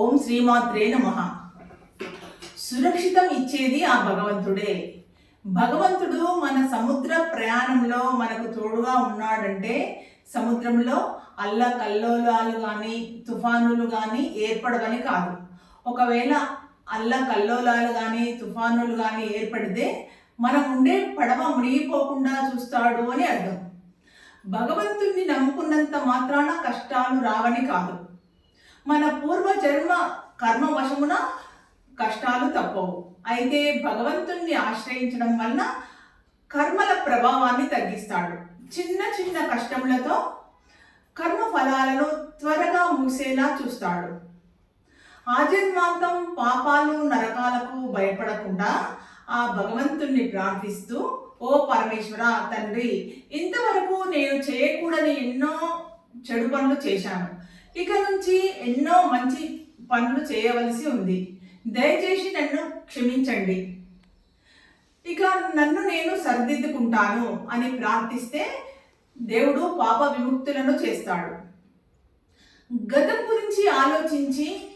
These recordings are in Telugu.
ఓం శ్రీమాత్రే నమ. సురక్షితం ఇచ్చేది ఆ భగవంతుడే. భగవంతుడు మన సముద్ర ప్రయాణంలో మనకు తోడుగా ఉన్నాడంటే సముద్రంలో అల్ల కల్లోలాలు కానీ తుఫానులు కానీ ఏర్పడవని కాదు. ఒకవేళ అల్ల కల్లోలాలు కానీ తుఫానులు కానీ ఏర్పడితే మనం ఉండే పడవ మునిగిపోకుండా చూస్తాడు అని అర్థం. భగవంతుణ్ణి నమ్ముకున్నంత మాత్రాన కష్టాలు రావని కాదు. మన పూర్వ జన్మ కర్మ వశమున కష్టాలు తప్పవు. అయితే భగవంతుణ్ణి ఆశ్రయించడం వలన కర్మల ప్రభావాన్ని తగ్గిస్తాడు. చిన్న చిన్న కష్టములతో కర్మ ఫలాలను త్వరగా మూసేలా చూస్తాడు. ఆజన్మాంతం పాపాలు నరకాలకు భయపడకుండా ఆ భగవంతుణ్ణి ప్రార్థిస్తూ ఓ పరమేశ్వర తండ్రి ఇంతవరకు నేను చేయకూడని ఎన్నో చెడు పనులు చేశాను. ఇక నుంచి ఎన్నో మంచి పనులు చేయవలసి ఉంది. దయచేసి నన్ను క్షమించండి. ఇక నన్ను నేను సరిదిద్దుకుంటాను అని ప్రార్థిస్తే దేవుడు పాప విముక్తులను చేస్తాడు. గతం గురించి ఆలోచించి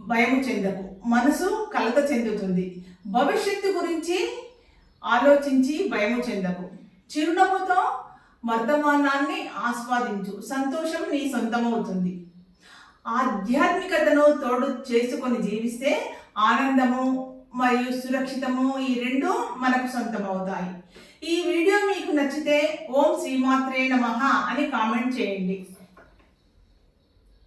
భయం చెందకు. మనసు కలత చెందుతుంది. భవిష్యత్తు గురించి ఆలోచించి భయము చెందకు. చిరునవ్వుతో వర్తమానాన్ని ఆస్వాదించు. సంతోషం నీ సొంతమవుతుంది. ఆధ్యాత్మికతను తోడు చేసుకొని జీవిస్తే ఆనందము మరియు సురక్షితము ఈ రెండు మనకు సొంతమవుతాయి. ఈ వీడియో మీకు నచ్చితే ఓం శ్రీమాత్రే నమ అని కామెంట్ చేయండి.